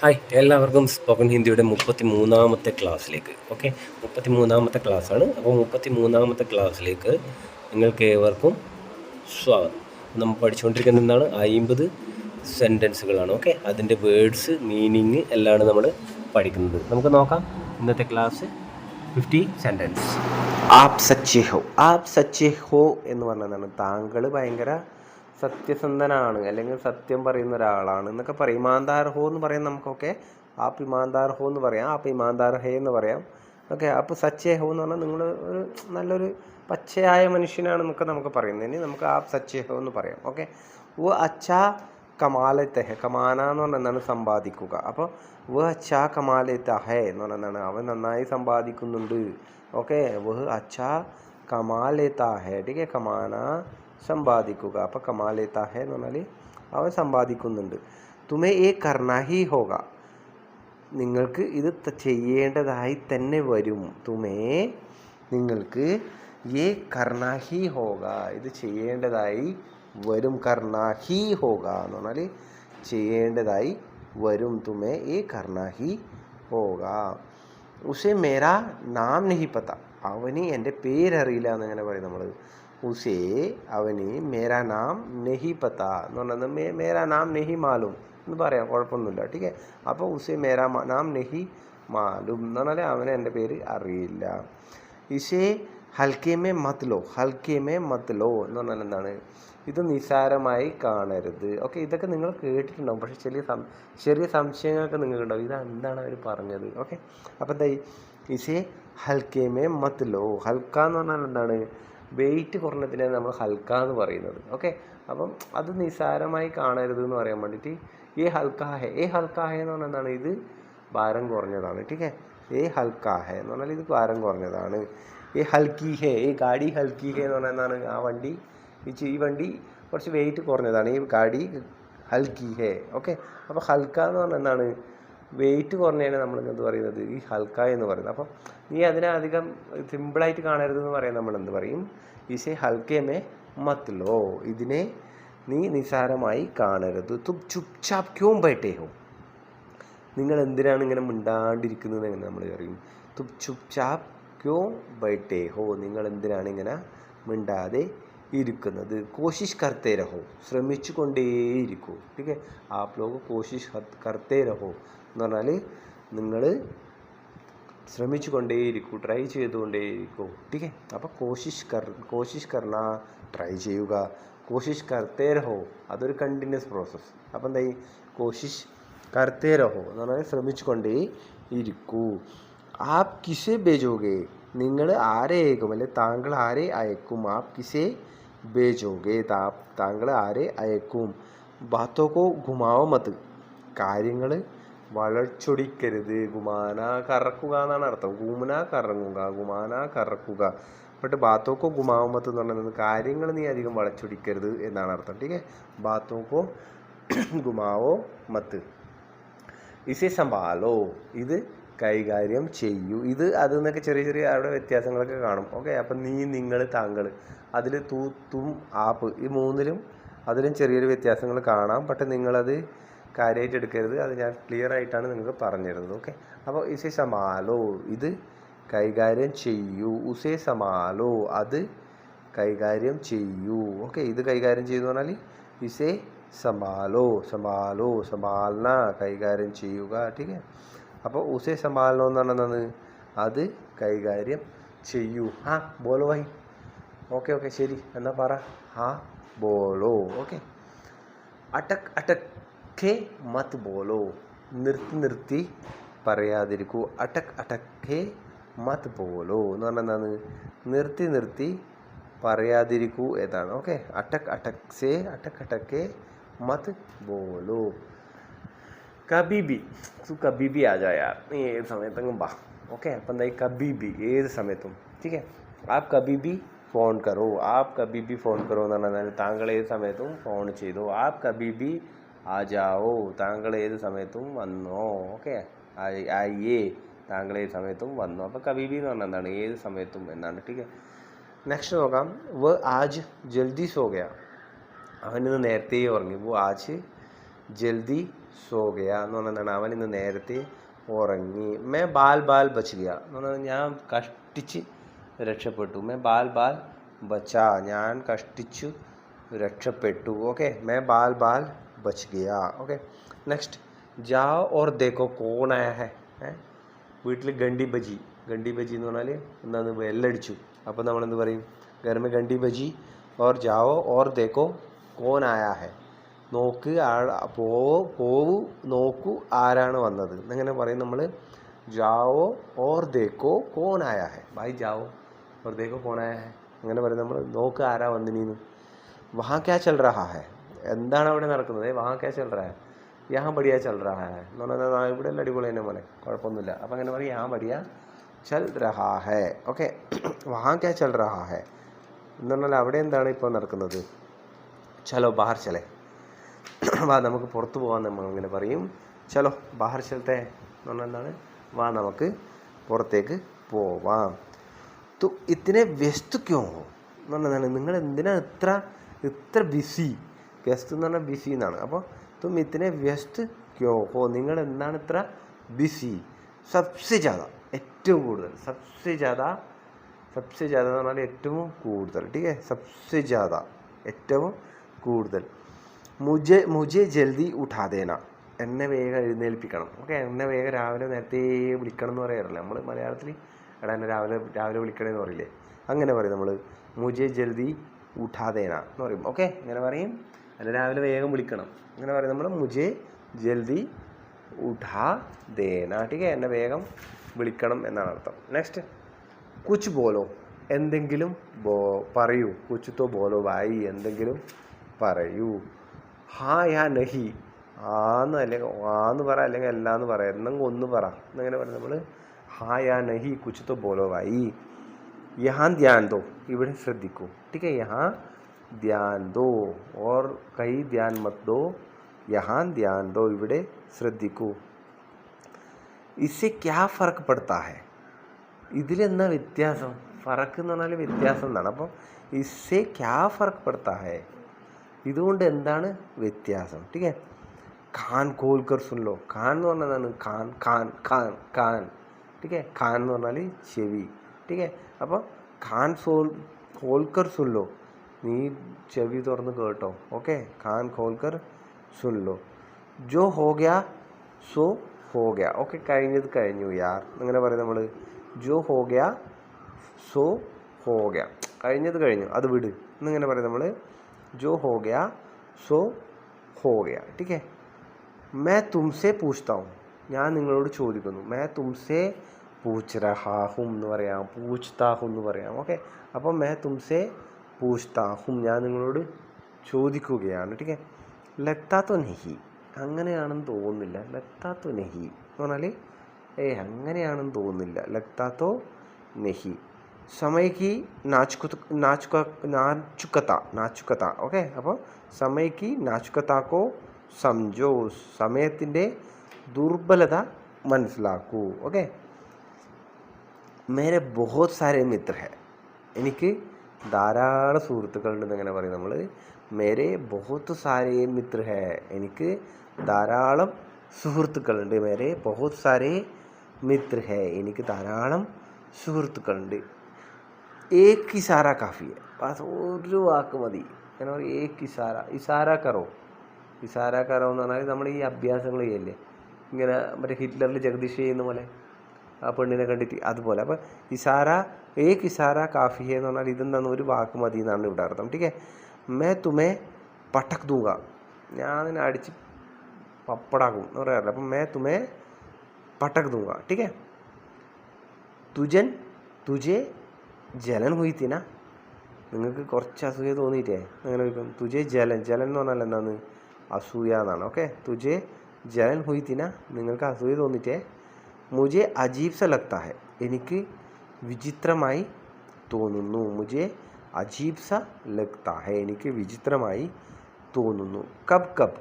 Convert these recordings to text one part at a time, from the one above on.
Hi എല്ലാവർക്കും spoken ഹിന്ദിയുടെ മുപ്പത്തി മൂന്നാമത്തെ ക്ലാസ്സിലേക്ക്. ഓക്കെ മുപ്പത്തി മൂന്നാമത്തെ ക്ലാസ്സാണ്. അപ്പോൾ മുപ്പത്തി മൂന്നാമത്തെ ക്ലാസ്സിലേക്ക് നിങ്ങൾക്ക് ഏവർക്കും സ്വാഗതം. നമ്മൾ പഠിച്ചുകൊണ്ടിരിക്കുന്ന എന്താണ്? അയിമ്പത് സെന്റൻസുകളാണ് ഓക്കെ അതിന്റെ വേർഡ്സ് മീനിങ് എല്ലാമാണ് നമ്മൾ പഠിക്കുന്നത്. നമുക്ക് നോക്കാം. ഇന്നത്തെ ക്ലാസ് ഫിഫ്റ്റി സെന്റൻസ് ആപ് സച്ചേ ഹോ ആപ് സച്ചേ ഹോ എന്ന് പറഞ്ഞതാണ്. താങ്കൾ ഭയങ്കര സത്യസന്ധനാണ് അല്ലെങ്കിൽ സത്യം പറയുന്ന ഒരാളാണ് എന്നൊക്കെ പറയും. ഇമാന്താർ ഹോ എന്ന് പറയാം നമുക്കൊക്കെ ആപ്പ് ഇമാന്താർ ഹോ എന്ന് പറയാം ആപ്പ് ഇമാന്താർ ഹേ എന്ന് പറയാം. ഓക്കെ അപ്പോൾ സച്ചേ ഹോ എന്ന് പറഞ്ഞാൽ നിങ്ങൾ ഒരു നല്ലൊരു പച്ചയായ മനുഷ്യനാണ് എന്നൊക്കെ നമുക്ക് പറയുന്നത് ഇനി നമുക്ക് ആപ്പ് സച്ചേ ഹോ എന്ന് പറയാം. ഓക്കെ ഓ അച്ഛാ കമാലത്തെഹ കമാന എന്ന് പറഞ്ഞാണ് സമ്പാദിക്കുക. അപ്പോൾ വ അച്ഛാ കമാലത്തെ ഹേ എന്ന് പറഞ്ഞാൽ അവൻ നന്നായി സമ്പാദിക്കുന്നുണ്ട്. ഓക്കെ വഹ് അച്ഛാ കമാലത്താഹേ ടീക്കെ കമാന സമ്പാദിക്കുക. അപ്പോൾ കമാലേത്ത ഹേ എന്ന് പറഞ്ഞാൽ അവൻ സമ്പാദിക്കുന്നുണ്ട്. തുമേ ഏ കർണാഹി ഹോക നിങ്ങൾക്ക് ഇത് ചെയ്യേണ്ടതായി തന്നെ വരും. തുമേ നിങ്ങൾക്ക് ഏ കർണാഹി ഹോക ഇത് ചെയ്യേണ്ടതായി വരും. കർണാഹി ഹോക എന്ന് പറഞ്ഞാൽ ചെയ്യേണ്ടതായി വരും. തുമേ ഏ കർണാഹി ഹോക ഉസേ മേരാ നാം നഹി പത്ത അവന് എന്റെ പേരറിയില്ല എന്നിങ്ങനെ പറയും നമ്മൾ ഉസേ അവന് മേരാ നാം നെഹി പത്ത എന്ന് പറഞ്ഞത് മേ മേരാ നാം നെഹി മാലും എന്ന് പറയാം കുഴപ്പമൊന്നുമില്ല ടീക്കെ അപ്പോൾ ഉസേ മേരാ നാം നെഹി മാലും എന്ന് പറഞ്ഞാൽ അവന് എന്റെ പേര് അറിയില്ല ഇസേ ഹൽക്കേമേ മത്ലോ ഹൽക്കേമേ മത്ലോ എന്ന് പറഞ്ഞാൽ എന്താണ് ഇത് നിസാരമായി കാണരുത് ഓക്കെ ഇതൊക്കെ നിങ്ങൾ കേട്ടിട്ടുണ്ടാവും പക്ഷേ ചെറിയ സം ചെറിയ സംശയങ്ങളൊക്കെ നിങ്ങൾക്കുണ്ടാവും. ഇത് എന്താണ് അവർ പറഞ്ഞത്? ഓക്കെ? അപ്പോൾ എന്താ ഇസേ ഹൽക്കേമേ മത്ലോ ഹൽക്ക എന്ന് പറഞ്ഞാൽ എന്താണ്? വെയിറ്റ് കുറഞ്ഞതിനെ നമ്മൾ ഹൽക്ക എന്ന് പറയുന്നത്. ഓക്കെ അപ്പം അത് നിസാരമായി കാണരുത് എന്ന് പറയാൻ വേണ്ടിയിട്ട് ഏ ഹൽക്കാഹെ ഏ ഹൽക്കാഹെ എന്ന് പറഞ്ഞാൽ എന്താണ്? ഇത് ഭാരം കുറഞ്ഞതാണ്. ടീക്കേ ഏ ഹൽക്കാഹെ എന്ന് പറഞ്ഞാൽ ഇത് ഭാരം കുറഞ്ഞതാണ്. ഏ ഹൽക്കി ഹെ ഈ ഗാഡി ഹൽക്കി ഹെ എന്ന് പറഞ്ഞാൽ എന്താണ്? ആ വണ്ടി ഈ വണ്ടി കുറച്ച് വെയിറ്റ് കുറഞ്ഞതാണ്. ഈ ഗാഡി ഹൽക്കി ഹെ ഓക്കെ അപ്പോൾ ഹൽക്ക എന്ന് പറഞ്ഞാൽ എന്താണ്? വെയിറ്റ് കുറഞ്ഞാണ് നമ്മൾ എന്ത് പറയുന്നത്? ഈ ഹൽക്ക എന്ന് പറയുന്നത്. അപ്പം നീ അതിനെ അധികം സിമ്പിളായിട്ട് കാണരുത് എന്ന് പറയാൻ നമ്മൾ എന്ത് പറയും? ഈശേ ഹൽക്കേമേ മത്ലോ. ഇതിനെ നീ നിസാരമായി കാണരുത്. തും ചുപ് ചാപ് ക്യോം ബൈട്ടേ നിങ്ങൾ എന്തിനാണ് ഇങ്ങനെ മിണ്ടാണ്ടിരിക്കുന്നത് എന്ന് നമ്മൾ പറയും. തും ചുപ് ചാപ് ക്യോ ബൈട്ടേ ഹോ. നിങ്ങൾ എന്തിനാണ് ഇങ്ങനെ മിണ്ടാതെ ഇരിക്കുന്നത്? കോശിഷ് കർത്തേ രഹോ. ശ്രമിച്ചു കൊണ്ടേയിരിക്കൂ ആപ് ലോഗ് കോശിഷ് കർത്തേ രഹോ. എന്ന് പറഞ്ഞാൽ നിങ്ങൾ ശ്രമിച്ചു കൊണ്ടേയിരിക്കൂ ട്രൈ ചെയ്തുകൊണ്ടേയിരിക്കൂ. ടീക്കേ അപ്പോൾ കോശിഷ് കർ കോശിഷ് കർണ ട്രൈ ചെയ്യുക. കോശിഷ് കർത്തേ രഹോ അതൊരു കണ്ടിന്യൂസ് പ്രോസസ്സ് അപ്പോൾ എന്തായി? കോശിഷ് കർത്തേ രഹോ എന്ന് പറഞ്ഞാൽ ശ്രമിച്ചു കൊണ്ടേ ഇരിക്കൂ ആപ് കിസെ ബേജോഗെ നിങ്ങൾ ആരെ അയക്കും അല്ലെ താങ്കൾ ആരെ അയക്കും? ആപ് കിസെ ബേജോഗെ താങ്കൾ ആരെ അയക്കും? ബാത്തോക്കോ ഗുമാവോ മത് കാര്യങ്ങൾ വളച്ചൊടിക്കരുത്. ഗുമാന കറക്കുക എന്നാണ് അർത്ഥം. ഗുമന കറങ്ങുക ഗുമാന കറക്കുക. ബട്ട് ബാത്തോക്കോ ഗുമാവോ മത്ത് എന്ന് പറഞ്ഞാൽ കാര്യങ്ങൾ നീ അധികം വളച്ചൊടിക്കരുത് എന്നാണ് അർത്ഥം. ടീക്കെ ബാത്തോക്കോ ഗുമാവോ മത്ത് ഇസെ സംഭാലോ. ഇത് കൈകാര്യം ചെയ്യൂ. ഇത് അത് എന്നൊക്കെ ചെറിയ ചെറിയ അവിടെ വ്യത്യാസങ്ങളൊക്കെ കാണും. ഓക്കെ അപ്പം നീ നിങ്ങൾ താങ്കൾ അതിൽ തൂ തും ആപ്പ് ഈ മൂന്നിലും അതിലും ചെറിയൊരു വ്യത്യാസങ്ങൾ കാണാം. പക്ഷെ നിങ്ങളത് കാര്യമായിട്ട് എടുക്കരുത്. അത് ഞാൻ ക്ലിയർ ആയിട്ടാണ് നിങ്ങൾക്ക് പറഞ്ഞു തരുന്നത് ഓക്കെ അപ്പോൾ ഇസേ സമാലോ. ഇത് കൈകാര്യം ചെയ്യൂ. ഉസേ സമാലോ. അത് കൈകാര്യം ചെയ്യൂ. ഓക്കെ ഇത് കൈകാര്യം ചെയ്യുന്നു പറഞ്ഞാൽ ഇസേ സമാലോ. സമാലോ. സമാലന കൈകാര്യം ചെയ്യുക. ടീക്കെ അപ്പോൾ ഉസേ സമാലോ എന്ന് പറഞ്ഞത് അത് കൈകാര്യം ചെയ്യൂ. ആ ബോലോ ഭായി ഓക്കെ ഓക്കെ ശരി. എന്നാ പറ. ആ ബോളോ ഓക്കെ അടക് അടക്. അടക്കെ മത് ബോലോ. നിർത്തി നിർത്തി പറയാതിരിക്കൂ. അടക് അടക്കെ മത് ബോലോ എന്ന് പറഞ്ഞാൽ എന്താണ്? നിർത്തി നിർത്തി പറയാതിരിക്കൂ എന്നാണ്. ഓക്കെ. അടക് അടക് സേ അടക് അടക്കെ മത് ബോലോ. കബീബി. സു കബീബി ആജാ യാർ നീ ഏത് സമയത്തെങ്കിലും ബാ ഓക്കെ. അപ്പം എന്തായി? കബീബി. ഏത് സമയത്തും. ടീക്കേ ആപ് കബീബി ഫോൺ കറോ. ആപ് കബീബി ഫോൺ കറോ എന്ന് പറഞ്ഞാൽ താങ്കൾ ഏത് സമയത്തും ഫോൺ ചെയ്തു. ആപ് കബീബി ആജാവോ താങ്കൾ ഏത് സമയത്തും വന്നോ? ഓക്കെ. ആയിയേ. താങ്കൾ ഏത് സമയത്തും വന്നോ. അപ്പോൾ കബീബി എന്ന് പറഞ്ഞാൽ എന്താണ്? ഏത് സമയത്തും എന്നാണ്. ടീക്ക്. നെക്സ്റ്റ് നോക്കാം. വ് ആജ് ജൽദി സോഗയ അവൻ ഇന്ന് നേരത്തെ ഉറങ്ങി. വോ ആജ് ജൽദി സോഗയ എന്ന് പറഞ്ഞാൽ എന്താണ്? അവൻ ഇന്ന് നേരത്തെ ഉറങ്ങി. മേ ബാൽ ബാൽ ബച്ചുകയ എന്ന് പറഞ്ഞാൽ ഞാൻ കഷ്ടിച്ച് രക്ഷപ്പെട്ടു. മേ ബാൽ ബാൽ ബച്ച. ഞാൻ കഷ്ടിച്ചു രക്ഷപ്പെട്ടു. ഓക്കെ. മേ ബാൽ ബാൽ ബച്ച് ഗയ ഓക്കെ നെക്സ്റ്റ് ജാओ ഓർ ദേക്കോ കോൺ ആയ ഹെ ഏ? വീട്ടിൽ ഗണ്ടി ബജി ഗണ്ടി ബജി എന്ന് പറഞ്ഞാൽ എന്താണ് വെല്ലടിച്ചു അപ്പോൾ നമ്മൾ എന്ത് പറയും? ഗർമ ഗണ്ടി ബജി ഓർ ജാവോ ഓർ ദേക്കോ കോൻ ആയാ ഹെ നോക്ക് ആ പോവോ പോവു നോക്കൂ ആരാണ് വന്നത്? എന്നിങ്ങനെ പറയും നമ്മൾ ജാവോ ഓർ ദേക്കോ കോൻ ആയാ ഹെ ഭായി ജാവോ ഓർ ദേക്കോ കോൻ ആയാ ഹെ അങ്ങനെ പറയും നമ്മൾ നോക്ക് ആരാ വന്നിനീന്ന്। വഹാ ക്യാ ചൽ റഹാ ഹെ എന്താണ് അവിടെ നടക്കുന്നത്? വഹാ ക്യാ ചൽ റഹാ യാ ബടിയ ചൽ റഹ എന്ന് പറഞ്ഞാൽ "ആ, ഇവിടെ എല്ലാം അടിപൊളി തന്നെ മോനെ. കുഴപ്പമൊന്നുമില്ല. അപ്പം അങ്ങനെ പറയും യാ ബടിയ ചൽ റഹാ ഹേ ഓക്കെ. വഹാ ക്യാ ചൽ റഹാ ഹേ എന്ന് പറഞ്ഞാൽ അവിടെ എന്താണ് ഇപ്പോൾ നടക്കുന്നത്? ചലോ ബാഹർ ചലേ. വാ നമുക്ക് പുറത്തു പോകാൻ നമ്മൾ അങ്ങനെ പറയും. ചലോ ബാഹർ ചലത്തെ എന്ന് പറഞ്ഞാൽ എന്താണ്? വാ നമുക്ക് പുറത്തേക്ക് പോവാം. തു ഇത്തിനെ വ്യസ്തുക്കോ എന്ന് പറഞ്ഞാൽ നിങ്ങൾ എന്തിനാ ഇത്ര ഇത്ര ബിസി വ്യസ്ത് എന്ന് പറഞ്ഞാൽ ബിസി എന്നാണ്. അപ്പോൾ തും ഇത്തിനെ വ്യസ്റ്റ് ക്യോ? ഹോ നിങ്ങൾ എന്താണ് ഇത്ര ബിസി സബ്സെ ജാത ഏറ്റവും കൂടുതൽ. സബ്സെ ജാത സബ്സെ ജാത എന്ന് പറഞ്ഞാൽ ഏറ്റവും കൂടുതൽ. ടീക്കെ സബ്സെ ജാത ഏറ്റവും കൂടുതൽ. മുജെ മുജെ ജൽദി ഉഠാതേന. എന്നെ വേഗം എഴുന്നേൽപ്പിക്കണം. ഓക്കെ എന്നെ വേഗം രാവിലെ നേരത്തെ വിളിക്കണം എന്ന് പറയാറില്ല? നമ്മൾ മലയാളത്തിൽ എടാ എന്നെ രാവിലെ രാവിലെ വിളിക്കണേന്ന് പറയില്ലേ? അങ്ങനെ പറയും നമ്മൾ മുജെ ജൽദി ഉഠാതേന എന്ന് പറയും. ഓക്കെ അങ്ങനെ പറയും. എന്നെ രാവിലെ വേഗം വിളിക്കണം. അങ്ങനെ പറയും. നമ്മൾ മുജെ ജൽദി ഉഠാ ദേന. നാട്ടിക എന്നെ വേഗം വിളിക്കണം എന്നാണ് അർത്ഥം. നെക്സ്റ്റ് കുച്ച് ബോലോ. എന്തെങ്കിലും ബോ പറയൂ. കുച്ചുത്തോ തോ ബോലോ വായി എന്തെങ്കിലും പറയൂ. ഹാ യാ നഹി. ആന്ന് അല്ലെങ്കിൽ ആന്ന് പറ അല്ലെങ്കിൽ അല്ലാന്ന് പറ. എന്നെങ്കിൽ ഒന്ന് പറ. എന്നങ്ങനെ പറയും. നമ്മൾ ഹാ യാ നഹി കുച്ചുത്തോ തോ ബോലോ വായി യഹാൻ ധ്യാൻ ദോ. ഇവിടെ ശ്രദ്ധിക്കൂ. ടീക്കെ യഹാ ധ്യാൻ ദോ ഓർ കൈ ധ്യാൻ മത് ദോ യഹാൻ ധ്യാൻ ദോ ഇവിടെ ശ്രദ്ധിക്കൂ ഇसे ക്യാ ഫർക്ക് പെടുത്താ ഹെ ഇതിലെന്താ വ്യത്യാസം ഫറക്ക് എന്ന് പറഞ്ഞാൽ വ്യത്യാസം എന്നാണ് അപ്പോൾ ഇസെ ക്യാ ഫർക്ക് പെടുത്താ ഹെ ഇതുകൊണ്ട് എന്താണ് വ്യത്യാസം ടീക്കെ ഖാൻ കോൽക്കർ സുൻലോ ഖാൻ എന്ന് പറഞ്ഞതാണ് ഖാൻ ഖാൻ ഖാൻ ഖാൻ ടീക്കെ ഖാൻ എന്ന് പറഞ്ഞാൽ ചെവി ടീക്കെ അപ്പോൾ ഖാൻ സോൽ കോൽക്കർ സുൻലോ നീ ചെവി തുറന്ന് കേട്ടോ. ഓക്കെ? കാൻ കോൽക്കർ സുൻലോ ജോ ഹോ സോ ഹോ ഓക്കെ കഴിഞ്ഞത് കഴിഞ്ഞു യാർ. അങ്ങനെ പറയും നമ്മൾ ജോ ഹോ സോ ഹോ കഴിഞ്ഞത് കഴിഞ്ഞു. അത് വിട്. എന്നിങ്ങനെ പറയും നമ്മൾ ജോ ഹോ സോ ഹോ ഗയാ. ടീക്കെ മേ തുംസെ പൂച്ച്താവും ഞാൻ നിങ്ങളോട് ചോദിക്കുന്നു. മേ തുംസെ പൂച്ച് രഹാഹും എന്ന് പറയാം. പൂച്ച്താഹും എന്ന് പറയാം. ഓക്കെ? അപ്പം മേ തുംസെ പൂച്ച്താഹും ഞാൻ നിങ്ങളോട് ചോദിക്കുകയാണ്. ടീക്കെ ലത്താത്തോ നെഹി അങ്ങനെയാണെന്ന് തോന്നുന്നില്ല. ലത്താത്തോ നെഹി എന്ന് പറഞ്ഞാൽ ഏ അങ്ങനെയാണെന്ന് തോന്നുന്നില്ല. ലത്താത്തോ നെഹി സമയക്ക് നാച്ചുക നാച്ചുക നാച്ചുക്കത്ത നാച്ചുക്കത്ത ഓക്കെ? അപ്പോൾ സമയക്ക് നാച്ചുക്കത്താക്കോ സംജോ സമയത്തിന്റെ ദുർബലത മനസ്സിലാക്കൂ. ഓക്കെ? മേരെ ബഹുത് സാരേ മിത്ര ഹെ എനിക്ക് ധാരാളം സുഹൃത്തുക്കളുണ്ടെന്ന് എങ്ങനെ പറയും നമ്മൾ മേരെ ബഹുത്ത് സാരേ മിത്ര ഹെ. എനിക്ക് ധാരാളം സുഹൃത്തുക്കളുണ്ട് മേരെ ബഹുത് സാരേ മിത്ര ഹെ. എനിക്ക് ധാരാളം സുഹൃത്തുക്കളുണ്ട് ഏക്ക് ഇഷാര കാഫി. ബസ് ഒരു വാക്ക് മതി. അങ്ങനെ പറയും ഏക്ക് ഇഷാര ഇസാര കറോ. ഇസാര കറോ എന്ന് പറഞ്ഞാൽ നമ്മൾ ഈ അഭ്യാസങ്ങൾ ചെയ്യല്ലേ? ഇങ്ങനെ മറ്റേ ഹിറ്റ്ലറിൽ ജഗദീഷ് ചെയ്യുന്ന പോലെ. ആ പെണ്ണിനെ കണ്ടിട്ട് അതുപോലെ. അപ്പോൾ ഇഷാര ഏ കിസാര കാഫി എന്ന് പറഞ്ഞാൽ ഇതെന്താന്ന് ഒരു വാക്ക് മതി എന്നാണ് ഇവിടെ അർത്ഥം. ടീക്കേ മേ തുമേ പട്ടക് ദൂങ്ക ഞാൻ അടിച്ച് പപ്പടാക്കും എന്ന് പറയാറില്ല. അപ്പം മേ തുമേ പട്ടക് ദൂങ്ക ടീക്കേ തുജൻ തുജെ ജലൻ ഹുയിത്തിന. നിങ്ങൾക്ക് കുറച്ച് അസൂയ തോന്നിയിട്ടേ? അങ്ങനെ ചോദിക്കും തുജെ ജലൻ. ജലൻ എന്ന് പറഞ്ഞാൽ എന്താണ് അസൂയ എന്നാണ്. ഓക്കെ? തുജെ ജലൻ ഹുയിത്തിന. നിങ്ങൾക്ക് അസൂയ തോന്നിയിട്ടേ? മുജെ അജീബ് സ ലഗ്ത ഹെ എനിക്ക് വിചിത്രമായി തോന്നുന്നു മുജെ അജീബ് സ ലഗ്ത ഹെ എനിക്ക് വിചിത്രമായി തോന്നുന്നു കബ് കബ്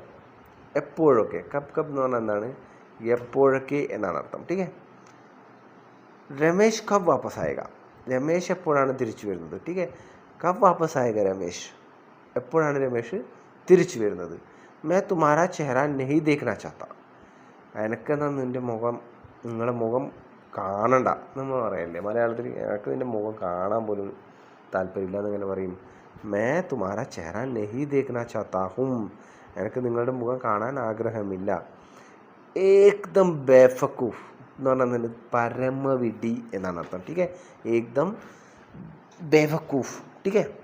എപ്പോഴൊക്കെ കബ് കബ് എന്ന് പറഞ്ഞാൽ എന്താണ് എപ്പോഴൊക്കെ എന്നാണ് അർത്ഥം। ടീക്കേ രമേശ് കബ് വാപ്പസ് ആയക രമേശ് എപ്പോഴാണ് തിരിച്ചു വരുന്നത്? ടീക്കേ കബ് വാപ്പസ് ആയക രമേശ്? എപ്പോഴാണ് രമേശ് തിരിച്ചു വരുന്നത്? മേ തുമാരാ ചെഹറ നെഹി ദേഖന ചാത്ത എനക്കെന്നാ നിന്റെ മുഖം നിങ്ങളുടെ മുഖം കാണണ്ട എന്ന് പറയല്ലേ. മലയാളത്തിൽ എനിക്ക് നിന്റെ മുഖം കാണാൻ പോലും താല്പര്യമില്ല എന്നിങ്ങനെ പറയും. മേ തുമാര ചേരാൻ നെഹി ദേഖന ചത്താഹും എനിക്ക് നിങ്ങളുടെ മുഖം കാണാൻ ആഗ്രഹമില്ല. ഏക്ദം ബേഫക്കൂഫ് എന്ന് പറഞ്ഞാൽ പരമവിടി എന്നാണ് അർത്ഥം. ടീക്കെ ഏകദം ബേഫക്കൂഫ് ടീക്കെ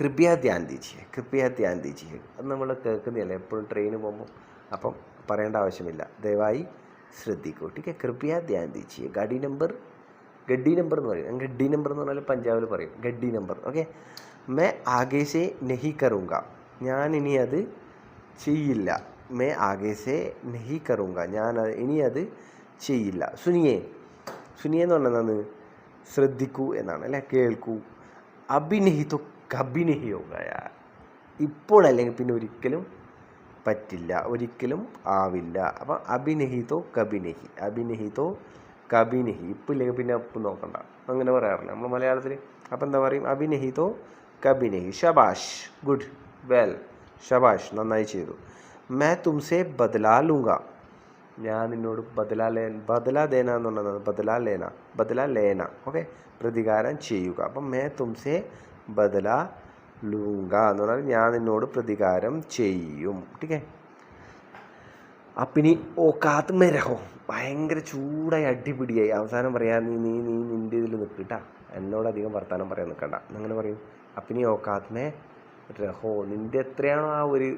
കൃപ്യ ധ്യാൻ ദീജിയെ കൃപ്യ ധ്യാൻ ദീജിയെ. അത് നമ്മൾ കേൾക്കുന്നില്ല എപ്പോഴും ട്രെയിന് പോകുമ്പോൾ അപ്പം പറയേണ്ട ആവശ്യമില്ല. ദയവായി ശ്രദ്ധിക്കൂ ठीक है കൃപയ ധ്യാൻ ദീജിയെ ഗാഡി നമ്പർ ഗഡ്ഡി നമ്പർ എന്ന് പറയും ഗഡ്ഡി നമ്പർ എന്ന് പറഞ്ഞാൽ പഞ്ചാബിൽ പറയും ഗഡ്ഡി നമ്പർ ഓക്കെ മേ ആകെ സേ നെഹി കറുങ്ക ഞാൻ ഇനി അത് ചെയ്യില്ല മേ ആകെ സേ നെഹി കറുങ്ക ഞാൻ അത് ഇനി അത് ചെയ്യില്ല സുനിയെ സുനിയെ എന്ന് പറഞ്ഞാൽ എന്താണ് ശ്രദ്ധിക്കൂ എന്നാണ് അല്ലേ കേൾക്കൂ അഭിനഹിത്തോ കഭിനഹിയോഗയ ഇപ്പോൾ അല്ലെങ്കിൽ പിന്നെ ഒരിക്കലും പറ്റില്ല ഒരിക്കലും ആവില്ല. അപ്പം അഭിനഹിതോ കബിനഹി അഭിനഹിതോ കബിനഹി ഇപ്പം ഇല്ലെങ്കിൽ പിന്നെ ഉപ്പ് നോക്കണ്ട. അങ്ങനെ പറയാറില്ല. നമ്മൾ മലയാളത്തിൽ അപ്പം എന്താ പറയും? അഭിനഹിതോ കബിനഹി ഷബാഷ് ഗുഡ്. വെൽ. ഷബാഷ് നന്നായി ചെയ്തു. മേ തുംസെ ബദലാ ലൂങ്ക. ഞാൻ നിന്നോട് ബദലാ ലേ ബദലാ ദേന എന്ന് പറഞ്ഞത് ബദലാ ലേന. ബദലാ ലേന. ഓക്കെ? പ്രതികാരം ചെയ്യുക. അപ്പം മേ തുംസെ ബദലാ ലൂങ്ക എന്ന് പറഞ്ഞാൽ ഞാൻ നിന്നോട് പ്രതികാരം ചെയ്യും. ടീക്കേ? അപ്പിനി കാത്ത് മെരഹോ ഭയങ്കര ചൂടായി അടിപിടിയായി. അവസാനം പറയാൻ നീ നീ നീ നിന്റെ ഇതിൽ നിൽക്കട്ട എന്നോട് അധികം വർത്താനം പറയാൻ നിൽക്കണ്ട അങ്ങനെ പറയും. അപ്പിനി ഓക്കാത്മേ രഹോ. നിന്റെ എത്രയാണോ ആ ഒരു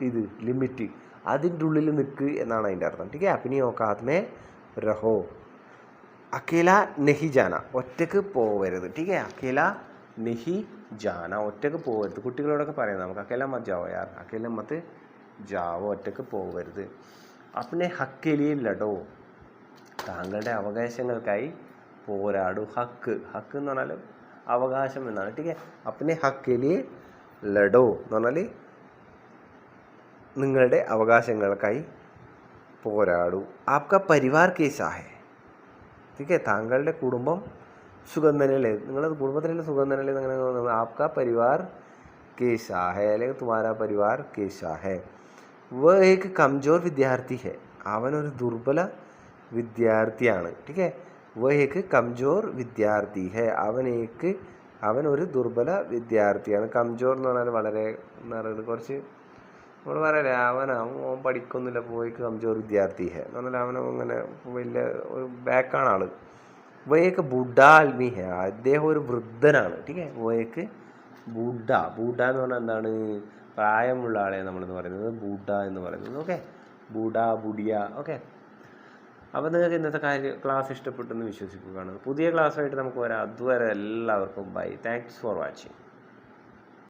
ഇത് ലിമിറ്റ്. അതിന്റെ ഉള്ളിൽ നിൽക്ക് എന്നാണ് അതിന്റെ അർത്ഥം. ടീക്കേ? അപ്പിനി ഓക്കാത്മേ രഹോ. അക്കേല നെഹിജാന ഒറ്റയ്ക്ക് പോവരുത്. ടീക്കേ? അക്കേല നെഹി ജാന ഒറ്റയ്ക്ക് പോവരുത്. കുട്ടികളോടൊക്കെ പറയാം നമുക്ക് അക്കേല മത് ജാവോ യാർ അക്കേല മത്ത് ജാവോ ഒറ്റയ്ക്ക് പോവരുത്. അപ്പനെ ഹക്കേലിയെ ലഡോ താങ്കളുടെ അവകാശങ്ങൾക്കായി പോരാടൂ. ഹക്ക് ഹക്ക് എന്ന് പറഞ്ഞാൽ അവകാശം എന്നാണ്. ടീക്കേ അപ്പനെ ഹക്കലി ലഡോ എന്ന് പറഞ്ഞാൽ നിങ്ങളുടെ അവകാശങ്ങൾക്കായി പോരാടൂ. ആപ്ക പരിവാർ കേസാഹേ ടീക്കെ താങ്കളുടെ കുടുംബം സുഗന്ധനല്ലേ നിങ്ങളത് കുടുംബത്തിലെ സുഗന്ധനല്ലേ അങ്ങനെ ആപ്ക പരിവാർ കേശാ ഹെ അല്ലെങ്കിൽ തുമാരാ പരിവാർ കേശാ ഹെ വ ഏക് കംജോർ വിദ്യാർത്ഥി ഹെ. അവനൊരു ദുർബല വിദ്യാർത്ഥിയാണ്. ടീക്കേ വ ഏക് കംജോർ വിദ്യാർത്ഥി ഹെ. അവനേക്ക് അവൻ ഒരു ദുർബല വിദ്യാർത്ഥിയാണ്. കംജോർ എന്ന് പറഞ്ഞാൽ വളരെ എന്താ പറയുന്നത് കുറച്ച് നമ്മൾ പറയലേ അവൻ അവൻ പഠിക്കൊന്നുമില്ല പോയി കംജോർ വിദ്യാർത്ഥി ഹെ. എന്ന് പറഞ്ഞാൽ അവൻ അങ്ങനെ വലിയ ഒരു ബാക്കാണ് ആൾ. വയേക്ക് ബുഡ ആൽമി ഹെ അദ്ദേഹം ഒരു വൃദ്ധനാണ്. ടീക്കേ വയക്ക് ബുഡ. ബുഡ എന്ന് പറഞ്ഞാൽ എന്താണ്? പ്രായമുള്ള ആളെ നമ്മളെന്ന് പറയുന്നത്. ബുഡ എന്ന് പറയുന്നത്. ഓക്കെ? ബുഡ ബുഡിയ. ഓക്കെ? അപ്പോൾ നിങ്ങൾക്ക് ഇന്നത്തെ കാര്യം ക്ലാസ് ഇഷ്ടപ്പെട്ടെന്ന് വിശ്വസിക്കുകയാണ്. പുതിയ ക്ലാസ്സായിട്ട് നമുക്ക് വരാം. അതുവരെ എല്ലാവർക്കും ബൈ. Thanks for watching.